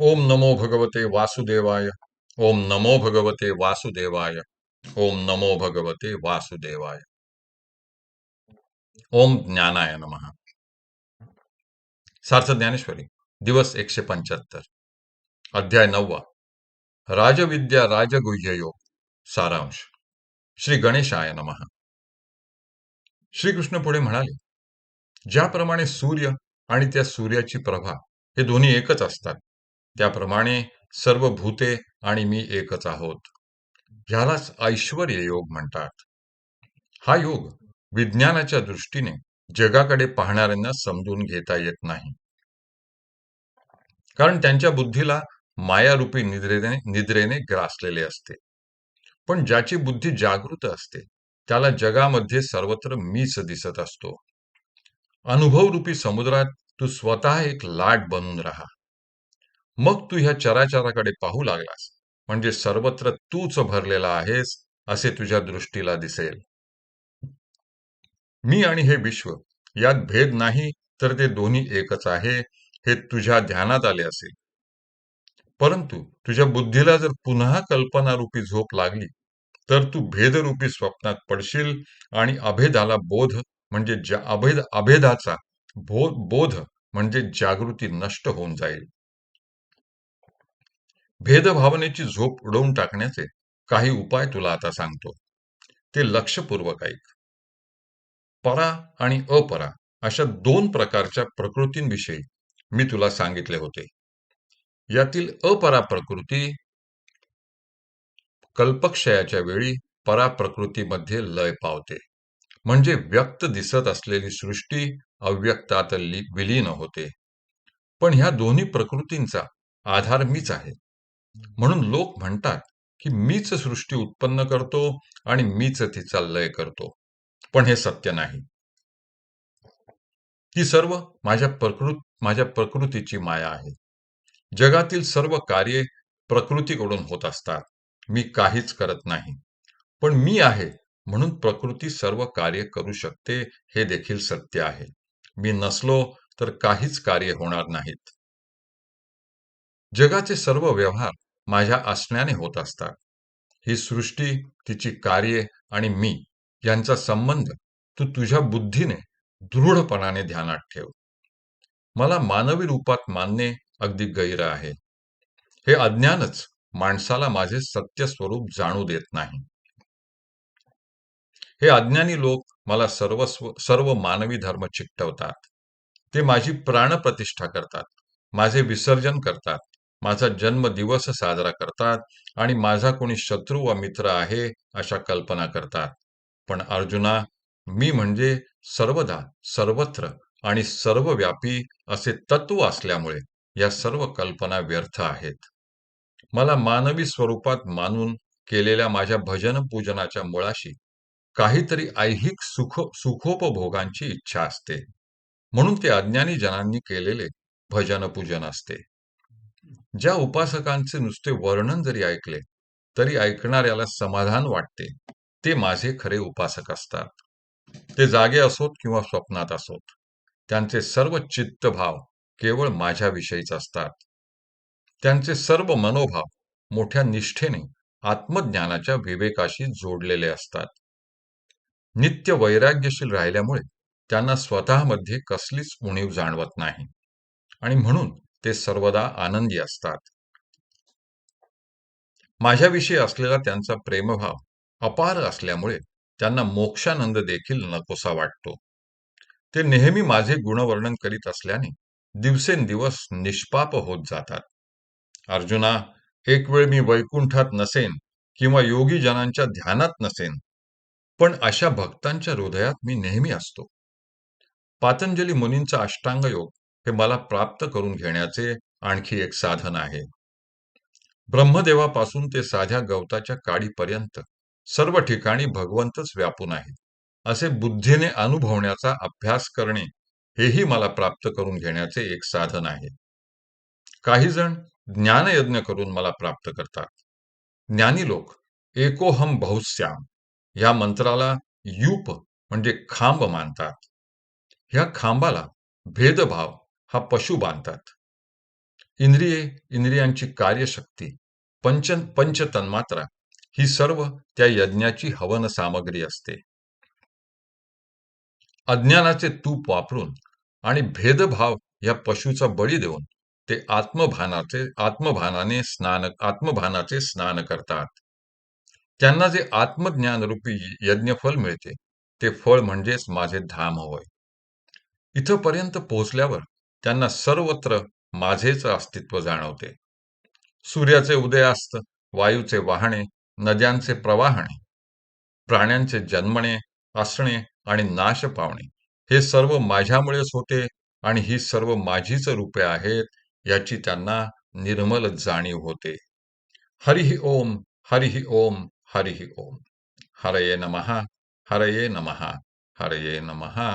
ओम नमो भगवते वासुदेवाय ओम नमो भगवते वासुदेवाय ओम नमो भगवते वासुदेवाय। ओम ज्ञानाय नमः। सार्थ ज्ञानेश्वरी दिवस एकशे पंच्याहत्तर अध्याय नववा राजविद्या राजगुह्य योग सारांश श्री गणेशाय नमः। श्रीकृष्ण पुढे म्हणाले ज्याप्रमाणे सूर्य आणि त्या सूर्याची प्रभा हे दोन्ही एकच असतात त्याप्रमाणे सर्व भूते आणि मी एकच आहोत. ह्यालाच ऐश्वर योग म्हणतात. हा योग विज्ञानाच्या दृष्टीने जगाकडे पाहणाऱ्यांना समजून घेता येत नाही. कारण त्यांच्या बुद्धीला मायारूपी निद्रेने निद्रेने ग्रासलेले असते. पण ज्याची बुद्धी जागृत असते त्याला जगामध्ये सर्वत्र मीच दिसत असतो. अनुभवरूपी समुद्रात तू स्वतः एक लाट बनून राहा. मग तू ह्या चराचराकडे पाहू लागलास. म्हणजे सर्वत्र तूच भरलेला आहेस असे तुझ्या दृष्टीला दिसेल. मी आणि हे विश्व यात भेद नाही तर ते दोन्ही एकच आहे हे तुझ्या ध्यानात आले असेल. परंतु तुझ्या बुद्धीला जर पुन्हा कल्पनारूपी झोप लागली तर तू भेदरूपी स्वप्नात पडशील आणि अभेदाला बोध म्हणजे अभेद अभेदाचा बोध म्हणजे जागृती नष्ट होऊन जाईल. भेदभावनेची झोप उडवून टाकण्याचे काही उपाय तुला आता सांगतो. ते लक्षपूर्वक ऐक. परा आणि अपरा अशा दोन प्रकारच्या प्रकृतींविषयी मी तुला सांगितले होते. यातील अपरा प्रकृती कल्पक्षयाच्या वेळी परा प्रकृतीमध्ये लय पावते. म्हणजे व्यक्त दिसत असलेली सृष्टी अव्यक्तात विलीन होते. पण ह्या दोन्ही प्रकृतींचा आधार मीच आहे. म्हणून लोक म्हणतात की मीच सृष्टी उत्पन्न करतो आणि मीच तिचा लय करतो. पण हे सत्य नाही. ती सर्व माझ्या प्रकृत माझ्या प्रकृतीची माया आहे. जगातील सर्व कार्ये प्रकृतीकडून होत असतात. मी काहीच करत नाही. पण मी आहे म्हणून प्रकृती सर्व कार्य करू शकते हे देखील सत्य आहे. मी नसलो तर काहीच कार्य होणार नाहीत. जगाचे सर्व व्यवहार माझ्या असण्याने होत असतात. ही सृष्टी तिची कार्ये आणि मी यांचा संबंध तू तुझ्या बुद्धीने दृढपणाने ध्यानात ठेव. मला मानवी रूपात मानणे अगदी गैर आहे. हे अज्ञानच माणसाला माझे सत्य स्वरूप जाणू देत नाही. हे अज्ञानी लोक मला सर्वस्व सर्व मानवी धर्म चिकटवतात. ते माझी प्राणप्रतिष्ठा करतात. माझे विसर्जन करतात. माझा जन्म दिवस साजरा करतात आणि माझा कोणी शत्रू व मित्र आहे अशा कल्पना करतात. पण अर्जुना मी म्हणजे सर्वदा सर्वत्र आणि सर्वव्यापी असे तत्व असल्यामुळे या सर्व कल्पना व्यर्थ आहेत. मला मानवी स्वरूपात मानून केलेल्या माझ्या भजन पूजनाच्या मुळाशी काहीतरी ऐहिक सुख सुखोपभोगांची इच्छा असते. म्हणून ते अज्ञानी जनांनी केलेले भजन पूजन असते. ज्या उपासकांचे नुसते वर्णन जरी ऐकले तरी ऐकणाऱ्याला समाधान वाटते. ते माझे खरे उपासक असतात. ते जागे असोत किंवा स्वप्नात असोत. त्यांचे सर्व चित्तभाव केवळ माझ्याविषयीच असतात. त्यांचे सर्व मनोभाव मोठ्या निष्ठेने आत्मज्ञानाच्या विवेकाशी जोडलेले असतात. नित्य वैराग्यशील राहिल्यामुळे त्यांना स्वतःमध्ये कसलीच उणीव जाणवत नाही. आणि म्हणून ते सर्वदा आनंदी असतात. माझ्याविषयी असलेला त्यांचा प्रेमभाव अपार असल्यामुळे त्यांना मोक्षानंद देखील नकोसा वाटतो. ते नेहमी माझे गुणवर्णन करीत असल्याने दिवसेंदिवस निष्पाप होत जातात. अर्जुना एक वेळ मी वैकुंठात नसेन किंवा योगी जनांच्या ध्यानात नसेन पण अशा भक्तांच्या हृदयात मी नेहमी असतो. पातंजली मुनींचा अष्टांग योग हे मला प्राप्त करून घेण्याचे आणखी एक साधन आहे. ब्रह्मदेवापासून ते साध्या गवताच्या काडीपर्यंत सर्व ठिकाणी भगवंतच व्यापून आहे असे बुद्धीने अनुभवण्याचा अभ्यास करणे हेही मला प्राप्त करून घेण्याचे एक साधन आहे. काही जण ज्ञानयज्ञ करून मला प्राप्त करतात. ज्ञानी लोक एकोहम बहुश्याम या मंत्राला युप म्हणजे खांब मानतात. ह्या खांबाला भेदभाव हा पशु बांधतात इंद्रिये, इंद्रियांची कार्यशक्ती, पंच पंचतन्मात्रा ही सर्व त्या यज्ञाची हवन सामग्री असते. अज्ञानाचे तूप वापरून आणि भेदभाव या पशुचा बळी देऊन ते आत्मभानाचे आत्मभानाने स्नान आत्मभानाचे स्नान करतात. त्यांना जे आत्मज्ञान रूपी यज्ञफल मिळते ते फळ म्हणजेच माझे धाम होय. इथपर्यंत पोहोचल्यावर त्यांना सर्वत्र माझेच अस्तित्व जाणवते. सूर्याचे उदयास्त, वायूचे वाहणे, नद्यांचे प्रवाहणे, प्राण्यांचे जन्मणे, असणे आणि नाश पावणे हे सर्व माझ्यामुळेच होते आणि ही सर्व माझीच रूपे आहेत याची त्यांना निर्मल जाणीव होते. हरिः ओम हरिः ओम हरिः ओम हरये नमहा हरये नमहा हरये नमहा